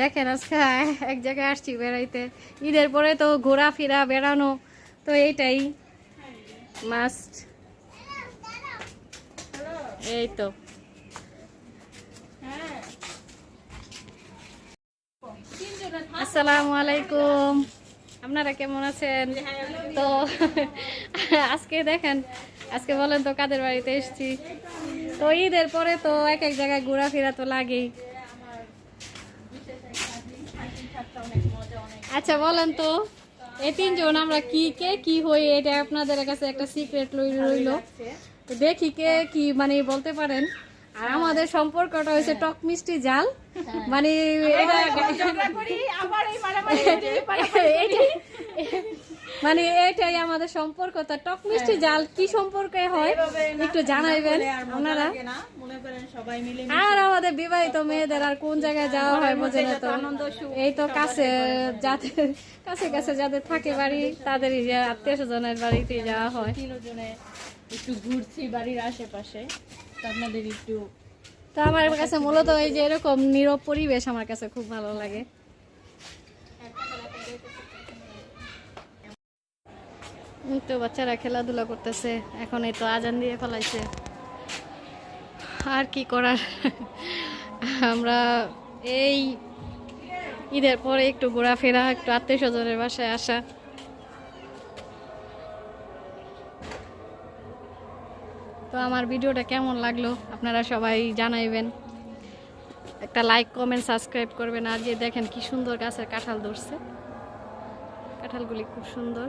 দেখেন আজকে এক জায়গায় আসছি বেড়াইতে। ঈদের পরে তো ঘোরাফেরা বেড়ানো তো এইটাই মাস্ট এই তো। হ্যাঁ। আসসালামু আলাইকুম। আপনারা কেমন আছেন? তো আজকে দেখেন আজকে বলেন তো কাদের বাড়িতে এসেছি। তো ঈদের পরে তো এক এক জায়গায় ঘোরাফেরা তো লাগেই। আচ্ছা বলেন তো এই তিনজন আমরা কি কে কি হই এটা আপনাদের কাছে একটা সিক্রেট রইল তো দেখি কে কি মানে বলতে পারেন। আর আমাদের সম্পর্কটা হয়েছে টক মিষ্টি জাল। মানে এটা মানে এটাই আমাদের সম্পর্ক। তা টক মিষ্টি জাল কি সম্পর্কে হয় একটু জানাইবেন মিলে আর আমাদের বিবাহিত মেয়েদের আর কোন জায়গায় যাওয়া হয় বোঝে না তো এই তো কাছে যাদের কাছে কাছে যাদের থাকে বাড়ি তাদেরই যে আত্মীয় স্বজনের বাড়িতে যাওয়া হয়। একটু ঘুরছি বাড়ির আশেপাশে। আপনাদের একটু তো আমার কাছে মূলত এই যে এরকম নীরব পরিবেশ আমার কাছে খুব ভালো লাগে। তো বাচ্চারা খেলাধুলা করতেছে, এখন এই তো আজান দিয়ে ফেলাইছে। আর কি করার? আমরা এই ঈদের পরে একটু ঘোরাফেরা, একটু আত্মীয় স্বজনের বাসায় আসা। তো আমার ভিডিওটা কেমন লাগল আপনারা সবাই জানাইবেন। একটা লাইক, কমেন্ট, সাবস্ক্রাইব করবেন। আর যে দেখেন কি সুন্দর গাছের কাঁঠাল ধরছে। কাঁঠালগুলি খুব সুন্দর।